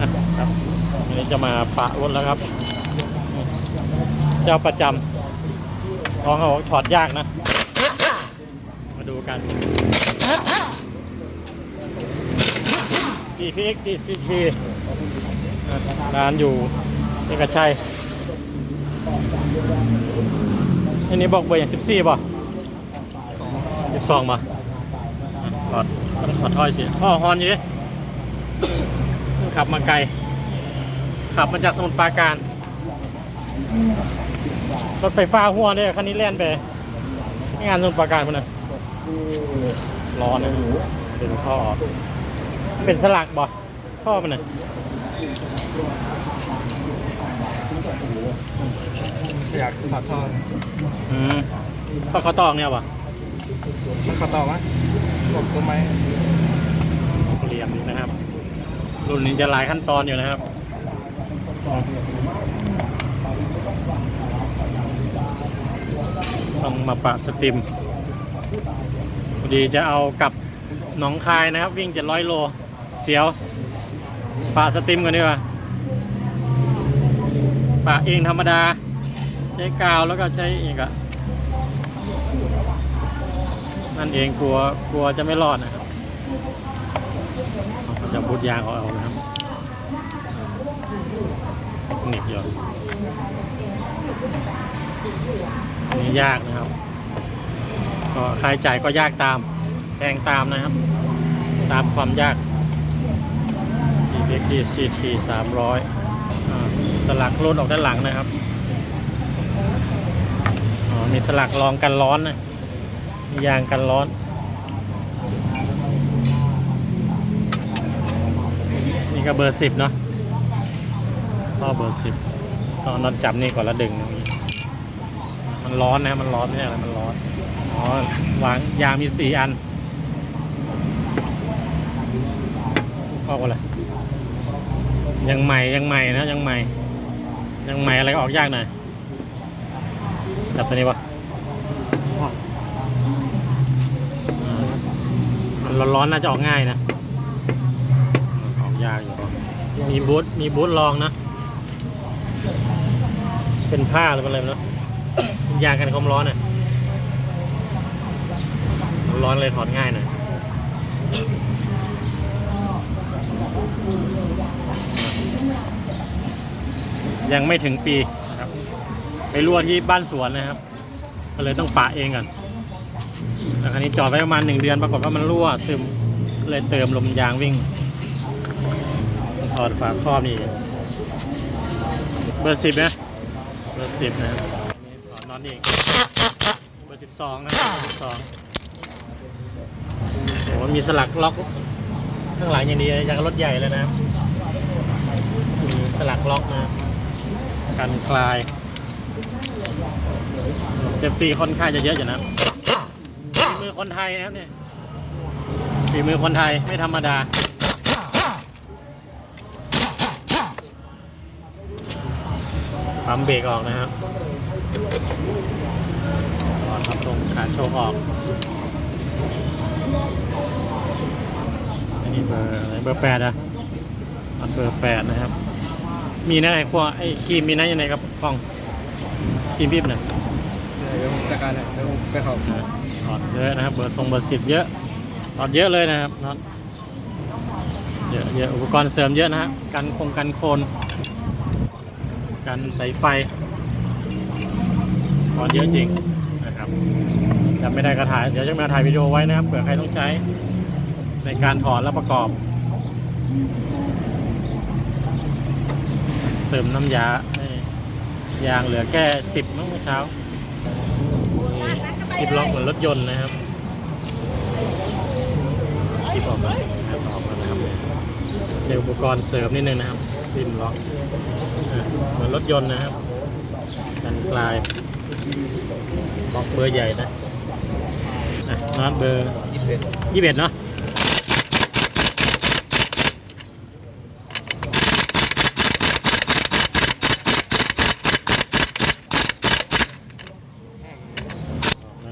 อะครับวันนี้จะมาปะรถแล้วครับ เจ้าประจำน้องเขาบอกถอดยากนะ มาดูกัน GPX DCT อะร้านอยู่เอกชัยอันนี้บอกเบอร์อย่าง14ป่ะ12ป่ะอะถอดถอดถ้อยเสียท่อฮอนอยู่ดิ ขับมาไกล ขับมาจากสมุทรปราการ รถไฟฟ้าหัวเนี่ยคันนี้แล่นไป งานสมุทรปราการคนน่ะร้อนนะดึงท่อออกเป็นสลักบ่ท่อมันน่ะอยากถอดท่ออืมท่อเขาตอกเนี่ยบ่มันเขาต่อวะกดตัวไหมเหลี่ยมนะครับ รุ่นนี้จะหลายขั้นตอนอยู่นะครับต้องมาปะสติมพอดีจะเอากับหนองคายนะครับ วิ่งจะร้อยโล เสียว ปะสติมกันดีกว่าปะเองธรรมดา ใช้กาวแล้วก็ใช้อีกอะนั่นเองกลัวกลัวจะไม่รอดนะครับ เขาจะบูดยางเขาเอานะครับเหน็บอยู่อันนี้ยากนะครับ ก็ค่าใช้จ่ายก็ยากตามแพงตามนะครับ ตามความยาก GPX DCT 300อ่าสลักรุ่นออกด้านหลังนะครับอ๋อมีสลักรองกันร้อนนะยางกันร้อน ก็เบอร์สิบเนาะท่อเบอร์สิบตอนนอนจับนี่ก่อนแล้วดึง มันร้อนนะมันร้อนไม่ใช่อะไรมันร้อนอ๋อวางยางมีสี่อันออกอะไรยังใหม่ยังใหม่นะยังใหม่ ยังใหม่อะไรก็ออกยากหน่อยจับตัวนี้วะมันร้อนๆน่าจะออกง่ายนะากอยู่ มีบูทมีบูทรองนะ เป็นผ้าหรือเป็นอะไรไม่รู้ยางกันความร้อนอะร้อนเลยถอดง่ายหน่อยยังไม่ถึงปีนะครับไปรั่วที่บ้านสวนนะครับ ก็เลยต้องปะเองก่อนแล้วคราวนี้จอดไว้ประมาณหนึ่งเดือน ปรากฏว่ามันรั่วซึมเลยเติมลมยางวิ่ง อดฝาครอบนี่เบอร์สิบนะเบอร์สิบนะนี่ถอดน็อตนี่อีกเบอร์สิบสองนะสิบสองโอ้มีสลักล็อกข้างหลังอย่างดีอย่างรถใหญ่เลยนะ มีสลักล็อกนะกันคลายเซฟตี้ค่อนข้างจะเยอะอยู่นะฝีมือคนไทยนะครับเนี่ยฝีมือคนไทยไม่ธรรมดา ปั๊มเบรกออกนะครับถอดพับตรงขาโชว์ออก อันนี้เบอร์อะไรเบอร์แปดอะอันเบอร์แปดนะครับ มีนะไอ้ขั้วไอ้ครีมมีนะยังไงครับกล้องครีมพิบเนี่ยเดี๋ยวผมจัดการเลยเดี๋ยวผมไปเขานะถอดเยอะนะครับ เบอร์ทรงเบอร์สิบเยอะถอดเยอะเลยนะครับน็อตเยอะเยอะอุปกรณ์เสริมเยอะนะฮะกันคงกันโคน กันสายไฟถอดเยอะจริงนะครับจำไม่ได้ก็ถ่ายเดี๋ยวจะมาถ่ายวิดีโอไว้นะครับเผื่อใครต้องใช้ในการถอดและประกอบ เสริมน้ำยายางเหลือแค่สิบเมื่อเช้าคลิปล็อกเหมือนรถยนต์นะครับคลิปออกมาออกมานะครับใช้อุปกรณ์เสริมนิดนึงนะครับ ริมล็อกเหมือนรถยนต์นะครับกันกลายบล็อกเบอร์ใหญ่นะอ่น็อตเบอร์ยี่สิบเอ็ดเนาะ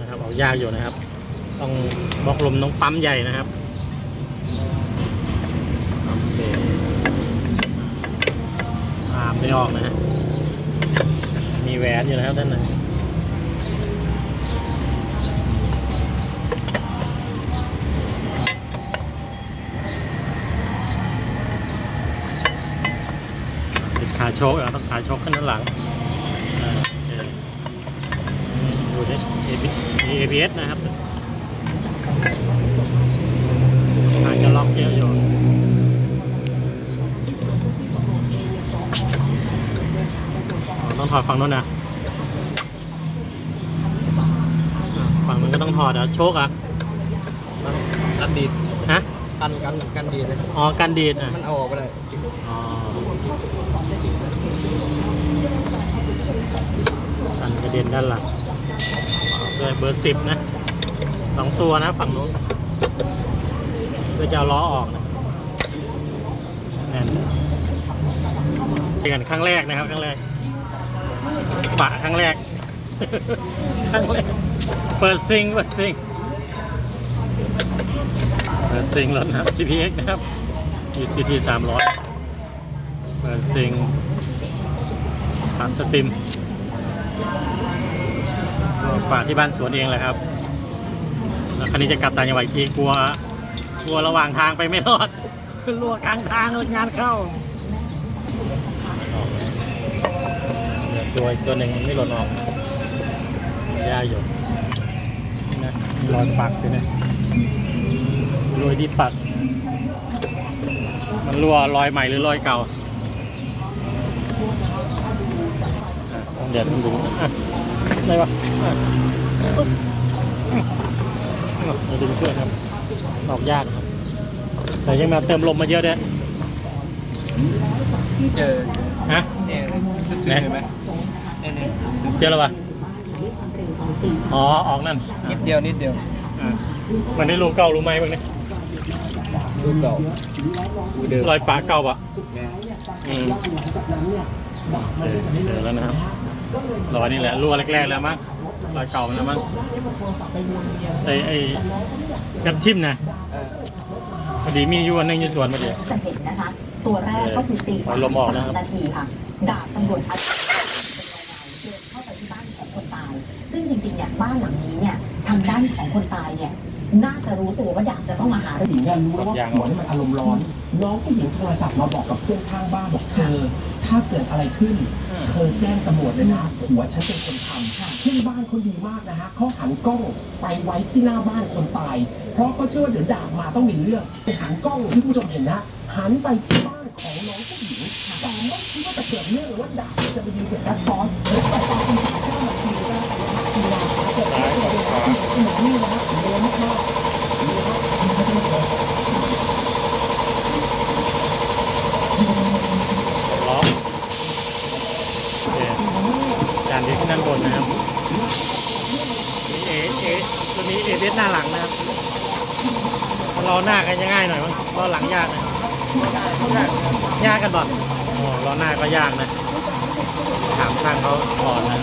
นะครับเอายากอยู่นะครับ ต้องบล็อกลมต้องปั๊มใหญ่นะครับ ไม่ออกนะฮะ มีแหวนอยู่นะครับด้านในติดขาโชกอะต้องขาโชกขึ้นด้านหลังดูดิ ABS มี ABS นะครับอาจจะล็อกเยอะอยู่ อ๋อต้อง ถอดฝั่งนู้นนะอะฝั่งนู้นก็ต้องถอดอะโชคอะกันดีดฮะกันกันกันดีดเลยอ๋อกันดีดอะมันเอาออกไปเลยอ๋อกันกระเด็นด้านหลังด้วยเบอร์สิบนะสองตัวนะฝั่งนู้นเพื่อจะเอาล้อออกนะแน่นเจอกันครั้งแรกนะครับครั้งแรก ปะครั้งแรก ครั้งแรก เปิดซิง เปิดซิง เปิดซิงรถนะครับ GPX นะครับ UCT 300 เปิดซิงปัดสติมฝากที่บ้านสวนเองเลยครับแล้วคันนี้จะกลับต่างจังหวัดอีกทีกลัว กลัวระหว่างทางไปไม่รอดรั่วกลางทางรถงานเข้าเหลือ ตัวตัวหนึ่งไม่หล่นออกย่าอยู่นะรอยปักด้วยนะรอยที่ปัก มันรั่วรอยใหม่หรือรอยเก่าเดี๋ยวต้องดูอะได้ปะมาดึงช่วยครับ ออกยากครับ ใส่ยังมาเติมลมมาเยอะด้วยเจอฮะเนี่ยจุดๆเห็นไหม นี่ยเนี่ยเจอแล้วปะอ๋อ ออกนั่น นิอะดเดียวนิดเดียวอะมันได้รูเก่ารู้ไหมบ้างเนี่ยรูเก่ารูเดิมรอยปะเก่าปะเนี่ยอืมเออเจอแล้วนะครับรอยนี่แหละรั่วแรกๆแล้วมั้งรอยเก่ามันแล้วมั้งใส่ไอ้กับชิมนะเออพอดีมีอยู่วันหนึงอยู่สวนมาเดียวจะเห็นนะคะ ตัวแรกก็คือตีปล่อยลมออกนะครับนาทีค่ะดาบตำรวจอา บ้านหลังนี้เนี่ยทางด้านของคนตายเนี่ยน่าจะรู้ตัวว่าดาบจะต้องมาหาผู้หญิงเนี่ยรู้แล้วว่าผัวเนี่ยมันอารมณ์ร้อน น้องผู้หญิงโทรศัพท์มาบอกกับเพื่อนข้างบ้านบอกเธอ ถ้าเกิดอะไรขึ้น เธอแจ้งตำรวจเลยนะผัวฉันเป็นคนทำซึ่งบ้านเขาดีมากนะฮะเขาหันกล้องไปไว้ที่หน้าบ้านคนตาย เพราะเขาเชื่อว่าเดี๋ยวดาบมาต้องมีเรื่องไปหันกล้องที่ผู้ชมเห็นนะหันไปที่บ้านของน้องผู้หญิงแต่ไม่คิดว่าจะเกิดเรื่องหรือว่าดาบจะไปยิงเกิดรัดซ้อนแล้วแต่ตอนคุณถ่ายภาพมาทีก็ทีนาเกิดอะไรขึ้น นี่นะเร็วมากๆล้อโอเคจานดีขึ้นด้านบนนะครับนี่เอเอตัวนี้เอเบสหน้าหลังนะครับล้อหน้ากันจะง่ายหน่อยมั้งล้อหลังยากนะยากกันบ่อ๋อล้อหน้าก็ยากนะถามช่างเขาก่อนนะ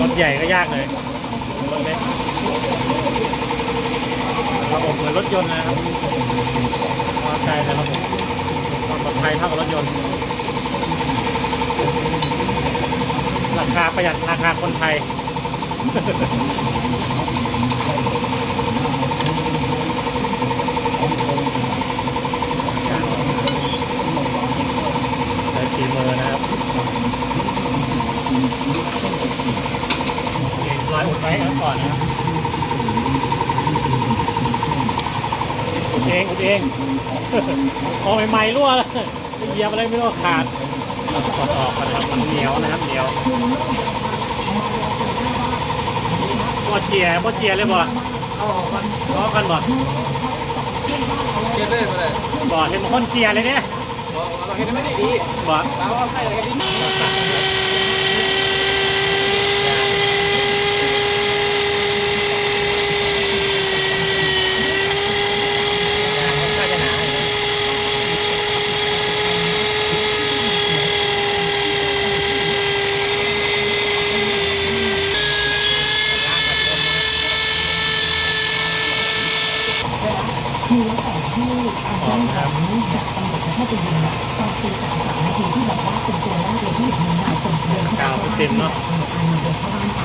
รถใหญ่ก็ยากเลย รถเล็กระบบเหมือนรถยนต์นะครับมอเตอร์ไซค์แต่ระบบความปลอดภัยเท่ากับรถยนต์ ราคาประหยัดราคาคนไทย ใช้ฝีมือนะครับเองซอยอุดไว้ก่อนนะครับอุดเองอุดเอง พอใหม่ๆรั่วแล้วเหยียบอะไรไม่รู้ขาดเรากดออกก่อนนะครับมันเหนียวนะครับเหนียวบ่เจียบ่เจียเลยบ่เอาออกมันล้อกันบ่เก็บเลยไปเลยบ่เห็นคนเจียเลยเนี่ยบอกเราเห็นไม่ได้ดีบ่ตามว่าใครอะไรกันดี น่าจะหนาอยู่นะล่างกับบนนะครับ คือแล้วแต่ที่อาจารย์ของดาบตำรวจจะเข้าไปยิงตอนตีสามสามนาที ต็มเนาะ อันนี้เดินเข้าบ้านไป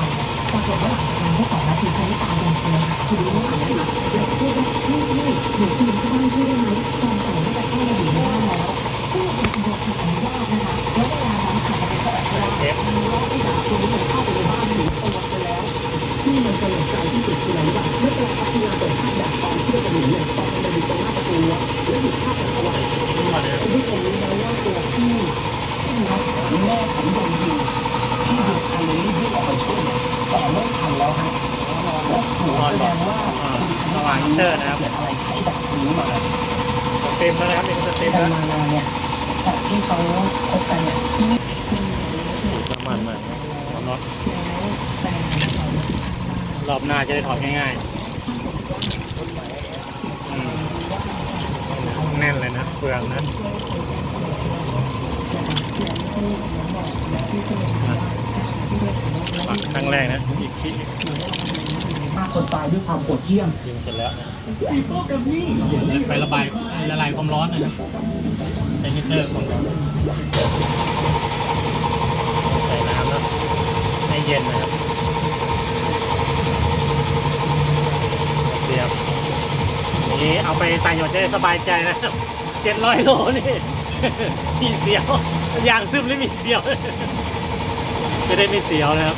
ปรากฏว่าหลังจากนั้นแค่สองนาทีใช้ตาเดินเตือนคือรู้ว่านะคะแล้วพูดว่านี่นี่หนูคืนเข้าบ้านพี่ได้ไหมตอนแต่งไม่ได้เข้ามาอยู่ในบ้านแล้วซึ่งเป็นตำรวจผิดอนุญาตนะคะแล้วเวลานั้นอาจจะเป็นเวลา เจ็บ รอบที่สามคนนี้มันเข้าไปในบ้านหนูตัวไปแล้วที่มันสลดใจที่สุดคืออะไรรู้ป่ะไม่เป็นพัฒนาเปิดภาพแบบตอนเชื่อกันอยู่เนี่ยตอนมันอยู่ตรงหน้าประตูอะแล้วหยุดภาพแบบเอาไว้ รั่วเลย คุณผู้ชมรู้ไหมว่าตัวที่ แม่ผมโดนยิงที่เด็กคนนี้ที่ออกมาช่วยแต่ไม่ทันแล้วฮะโอ้โหแสดงว่า อ่าระหว่างอินเตอร์นะครับ เกิดอะไรให้แบบนี้มา สเต็มแล้วนะครับเป็นสเต็ม กัน แล้ว มานานเนี่ยจากที่เขาคบกันเนี่ย น้ำมันมากหัวน็อตรอบหน้าจะได้ถอดง่ายๆอืมแน่น เลยนะเปลืองนะปักครั้งแรกนะอีกทีฆ่าคนตายด้วยความโหดเหี้ยมยิงเสร็จแล้วนะไประบายละลายความร้อนนะครับใช้ฮีตเตอร์ความร้อนใส่น้ำนะให้เย็นนะครับเรียบนี่เอาไปใส่หยดจะได้สบายใจนะครับ เจ็ดร้อยโลนี่มีเสียวอย่างซึมเลยมีเสียว จะได้ไม่เสียวนะครับ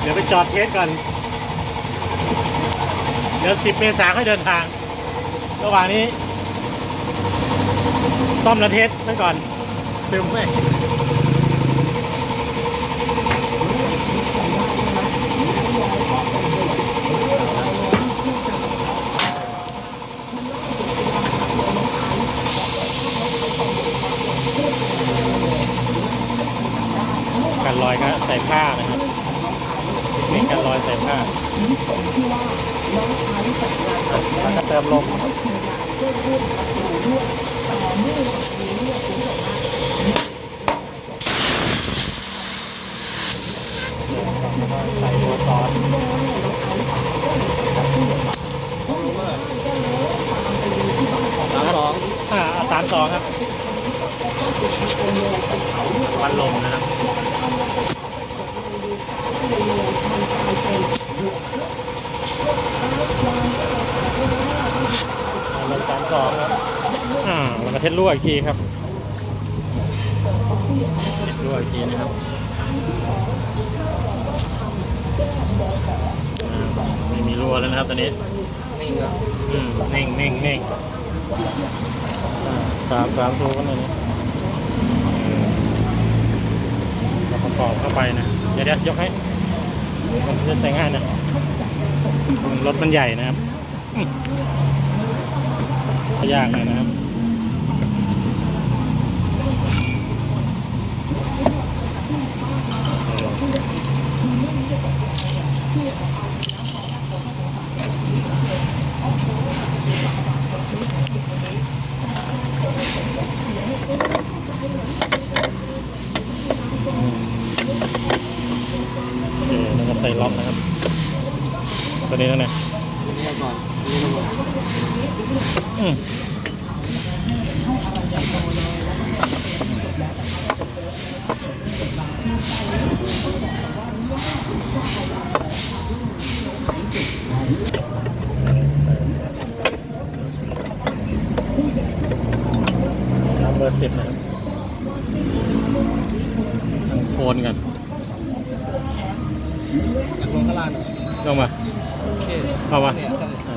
เดี๋ยวไปจอดเทสก่อน เดี๋ยวสิบเมษายนค่อยเดินทาง ระหว่างนี้ ซ่อมและเทสไว้ก่อนซึมไหม กันรอยก็ใส่ผ้านะครับนิคกันรอยใส่ผ้าแล้วก็เติมลมใส่ตัวซอสสามสองอ่าสามสองครับวันลมนะครับ วันลมสามสองครับ อ่าแล้วก็เทสรั่วอีกทีครับเทสรั่วอีกทีนะครับไม่มีรั่วแล้วนะครับตอนนี้ นิ่งครับอืมเน่งเน่งเน่งสามสามตัวกันเลยนะเราประกอบเข้าไปนะ เดี๋ยวเดี๋ยวยกให้ จะใส่ง่ายนะรถมันใหญ่นะครับอืมยากหน่อยนะครับ ล้วก็ใส่ล็อกนะครับ ตัวนี้แล้วนะนี่ก่อนนี่ลงมาอืมน้ำเบอร์สิบนะครับทางโคนกัน อันบนข้างล่าง ลงมา โอเค เอามา เนี่ยใช่ อ่า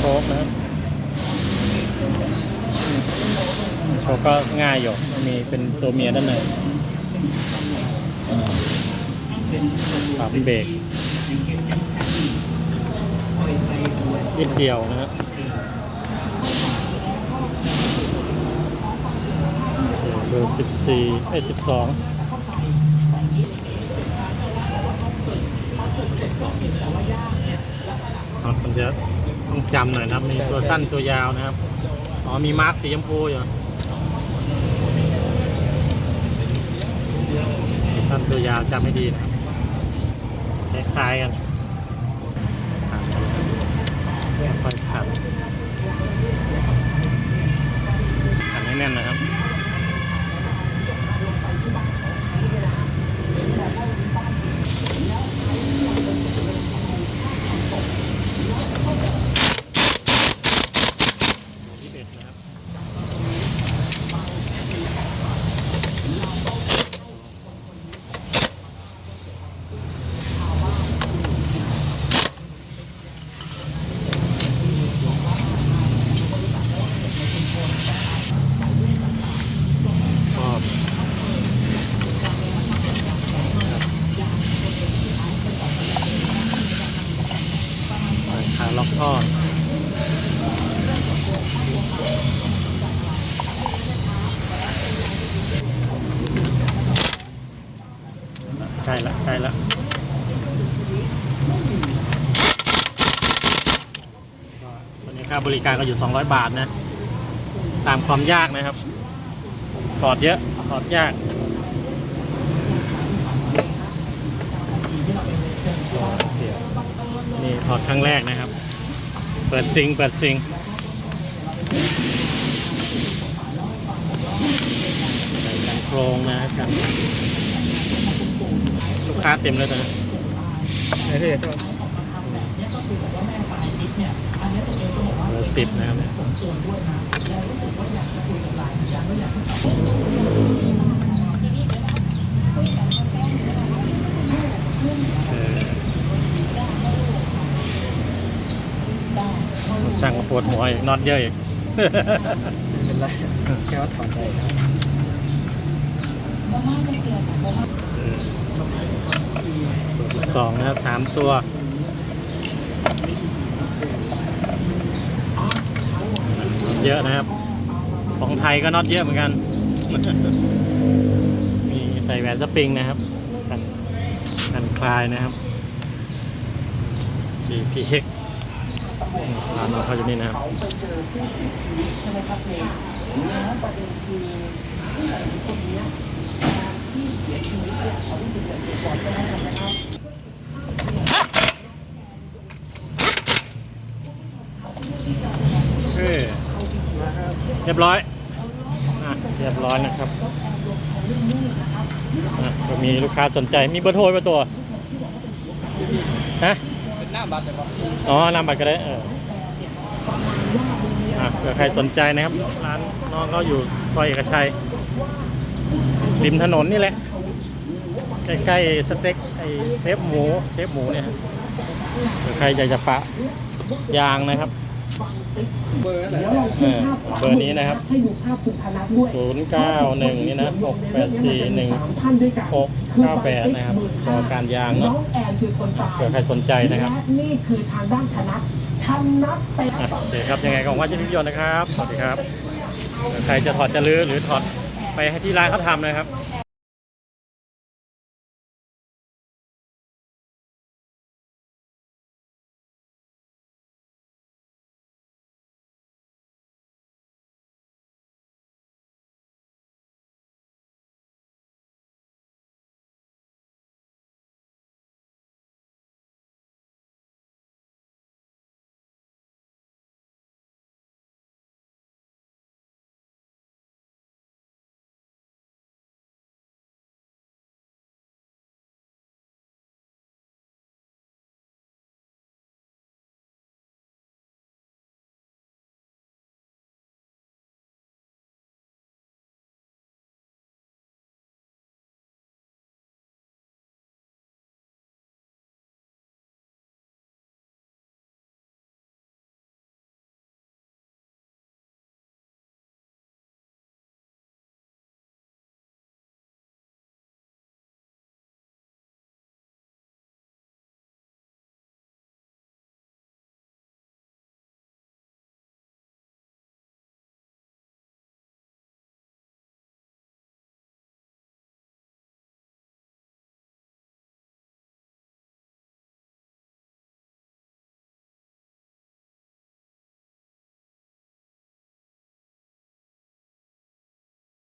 โชคนะครับอืมโชคก็ง่ายอยู่มีเป็น ตัวเมียด้านในปรับเบรกนิดเดียวนะครับเบอร์สิบสี่ไอ้สิบสองครับมันจะต้องจำหน่อยนะครับ มีตัวสั้นตัวยาวนะครับ อ๋อ มีมาร์กสีชมพูอยู่ตัวสั้ นตัวยาวจำไม่ดีนะคล้ายๆกันค่อยๆขันขันให้แน่นนะครับ ใกล้ละใกล้ละก็ตอนนี้ค่าบริการก็อยู่ 200 บาทนะ ตามความยากนะครับถอดเยอะถอดยากนี่ถอดครั้งแรกนะครับ เปิดซิง เปิดซิง ใส่กันโครงนะครับ ลูกค้าเต็มเลยตอนนี้ไอ้ที่เบอร์สิบนะครับเออ ช่างก็ปวดหัวอีกน็อตเยอะอีกเป็นไรแค่ว่าถอนใจครับสิบสองนะครับสามตัวเยอะนะครับ ของไทยก็น็อตเยอะเหมือนกัน มีใส่แหวนสปริงนะครับกันกันคลายนะครับ GPX ร้านเราเขาอยู่นี่นะครับเออเรียบร้อยอะเรียบร้อยนะครับอะก็มีลูกค้าสนใจมีเบอร์โทรเบอร์ตัวฮะเป็นหน้าบัตรเลยปะอ๋อนำบัตรก็ได้เออ อะเผื่อใครสนใจนะครับ ร้านน้องก็อยู่ซอยเอกชัย ริมถนนนี่แหละ ใกล้ๆสเต็กไอเซฟหมูเซฟหมูเนี่ยครับเผื่อใครอยากจะปะยางนะครับเบอร์อะไรเดี๋ยวเราขึ้นภาพขวาเบอร์นี้นะครับให้ดูภาพคุณธนัทด้วย091นี่นะ684สามท่านด้วยกัน698นะครับต่อการยางเนอะน้องแอนคือคนตายเผื่อใครสนใจนะครับและนี่คือทางด้านธนัท ธนัทเป็นอะโอเคครับยังไงก็หวังว่าจะนิยชน์นะครับสวัสดีครับ ใครจะถอดจะลื้อหรือถอดไปให้ที่ร้านเขาทำนะครับ